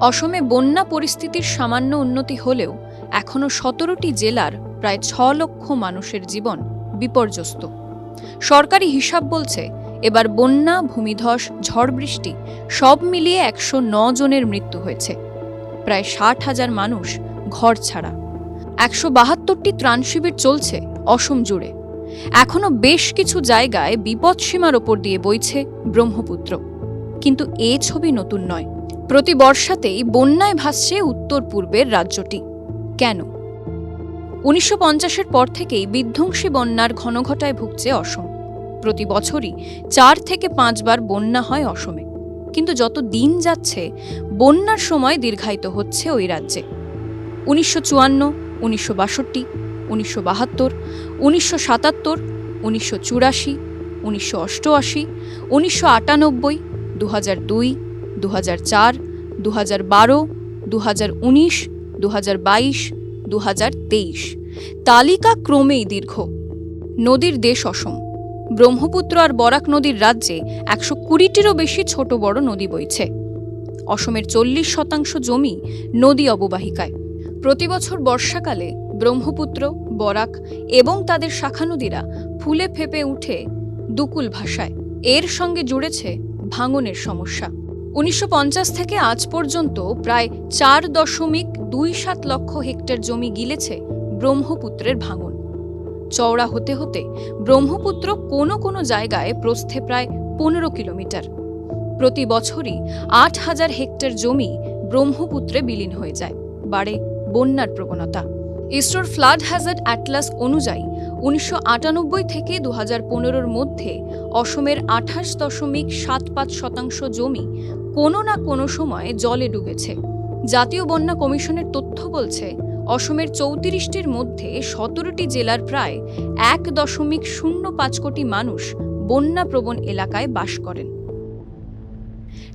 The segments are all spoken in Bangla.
অসমে বন্যা পরিস্থিতির সামান্য উন্নতি হলেও এখনও সতেরোটি জেলার প্রায় ছ লক্ষ মানুষের জীবন বিপর্যস্ত। সরকারি হিসাব বলছে, এবার বন্যা, ভূমিধস, ঝড় বৃষ্টি সব মিলিয়ে একশো জনের মৃত্যু হয়েছে। প্রায় ষাট হাজার মানুষ ঘর ছাড়া। একশো বাহাত্তরটি ত্রাণ শিবির চলছে অসম জুড়ে। এখনও বেশ কিছু জায়গায় বিপদসীমার ওপর দিয়ে বইছে ব্রহ্মপুত্র। কিন্তু এ ছবি নতুন নয়। প্রতি বর্ষাতেই বন্যায় ভাসছে উত্তর পূর্বের রাজ্যটি। কেন? উনিশশো পঞ্চাশের পর থেকেই বিধ্বংসী বন্যার ঘনঘটায় ভুগছে অসম। প্রতি বছরই চার থেকে পাঁচবার বন্যা হয় অসমে। কিন্তু যত দিন যাচ্ছে, বন্যার সময় দীর্ঘায়িত হচ্ছে ওই রাজ্যে। উনিশশো চুয়ান্ন, উনিশশো বাষট্টি, উনিশশো বাহাত্তর, উনিশশো সাতাত্তর, উনিশশো চুরাশি, উনিশশো অষ্টআশি, উনিশশো আটানব্বই দু হাজার দুই দু হাজার চার দু হাজার বারো দু হাজার উনিশ দু হাজার বাইশ দু হাজার তেইশ। তালিকা ক্রমেই দীর্ঘ। নদীর দেশ অসম। ব্রহ্মপুত্র আর বরাক নদীর রাজ্যে একশো কুড়িটিরও বেশি ছোট বড় নদী বইছে। অসমের চল্লিশ শতাংশ জমি নদী অববাহিকায়। প্রতি বছর বর্ষাকালে ব্রহ্মপুত্র, বরাক এবং তাদের শাখা নদীরা ফুলে ফেপে উঠে দুকুল ভাষায় এর সঙ্গে জুড়েছে ভাঙনের সমস্যা। উনিশশো পঞ্চাশ থেকে আজ পর্যন্ত প্রায় চার দশমিক দুই সাত লক্ষ হেক্টর জমি গিলেছে ব্রহ্মপুত্রের ভাঙন। চওড়া হতে হতে ব্রহ্মপুত্র কোনো কোনো জায়গায় প্রস্থে প্রায় পনেরো কিলোমিটার। প্রতি বছরই আট হাজার হেক্টর জমি ব্রহ্মপুত্রে বিলীন হয়ে যায়, বাড়ে বন্যার প্রবণতা। ইসরোর ফ্লাড হ্যাজার্ড অ্যাটলাস অনুযায়ী উনিশশো আটানব্বই থেকে দু হাজার মধ্যে অসমের আঠাশ দশমিক সাত পাঁচ শতাংশ জমি কোনো না কোনো সময় জলে ডুবেছে। জাতীয় বন্যা কমিশনের তথ্য বলছে, অসমের চৌত্রিশটির মধ্যে সতেরোটি জেলার প্রায় এক দশমিক শূন্য পাঁচ কোটি মানুষ বন্যাপ্রবণ এলাকায় বাস করেন।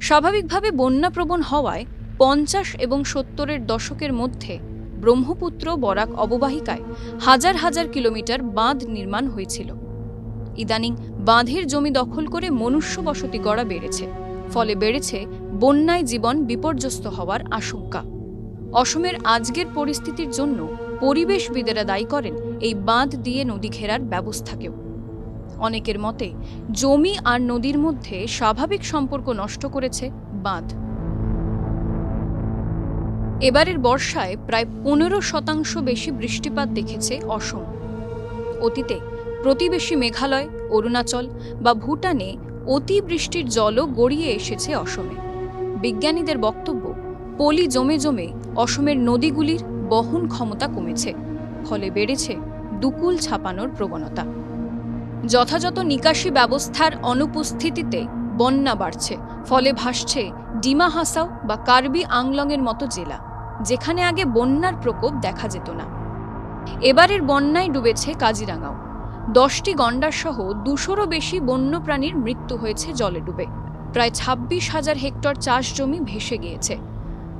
স্বাভাবিকভাবে বন্যাপ্রবণ হওয়ায় পঞ্চাশ এবং সত্তরের দশকের মধ্যে ব্রহ্মপুত্র বরাক অববাহিকায় হাজার হাজার কিলোমিটার বাঁধ নির্মাণ হয়েছিল। ইদানিং বাঁধের জমি দখল করে মনুষ্য বসতি গড়া বেড়েছে। ফলে বেড়েছে বন্যায় জীবন বিপর্যস্ত হওয়ার আশঙ্কা। অসমের আজকের পরিস্থিতির জন্য পরিবেশবিদেরা দায়ী করেন এই বাঁধ দিয়ে নদী ঘেরার ব্যবস্থাকেও। অনেকের মতে, জমি আর নদীর মধ্যে স্বাভাবিক সম্পর্ক নষ্ট করেছে বাঁধ। এবারের বর্ষায় প্রায় পনেরো শতাংশ বেশি বৃষ্টিপাত দেখেছে অসম। অতীতে প্রতিবেশী মেঘালয়, অরুণাচল বা ভুটানে অতিবৃষ্টির জলও গড়িয়ে এসেছে অসমে। বিজ্ঞানীদের বক্তব্য, পলি জমে জমে অসমের নদীগুলির বহন ক্ষমতা কমেছে, ফলে বেড়েছে দুকুল ছাপানোর প্রবণতা। যথাযথ নিকাশি ব্যবস্থার অনুপস্থিতিতে বন্যা বাড়ছে, ফলে ভাসছে ডিমা হাসাও বা কার্বি আংলংয়ের মতো জেলা, যেখানে আগে বন্যার প্রকোপ দেখা যেত না। এবারের বন্যায় ডুবেছে কাজিরাঙ্গাও দশটি গন্ডার সহ দুশোরও বেশি বন্যপ্রাণীর মৃত্যু হয়েছে জলে ডুবে। প্রায় ছাব্বিশ হাজার হেক্টর চাষ জমি ভেসে গিয়েছে।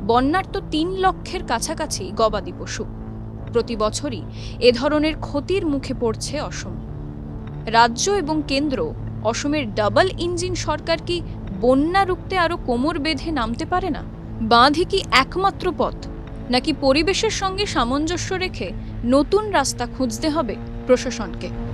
বন্যার তো তিন লক্ষের কাছাকাছি গবাদি পশু। প্রতি বছরই এ ধরনের ক্ষতির মুখে পড়ছে অসম। রাজ্য এবং কেন্দ্র, অসমের ডাবল ইঞ্জিন সরকার কি বন্যা রুখতে আরও কোমর বেঁধে নামতে পারে না? বাঁধই কি একমাত্র পথ? নাকি পরিবেশের সঙ্গে সামঞ্জস্য রেখে নতুন রাস্তা খুঁজতে হবে প্রশাসনকে?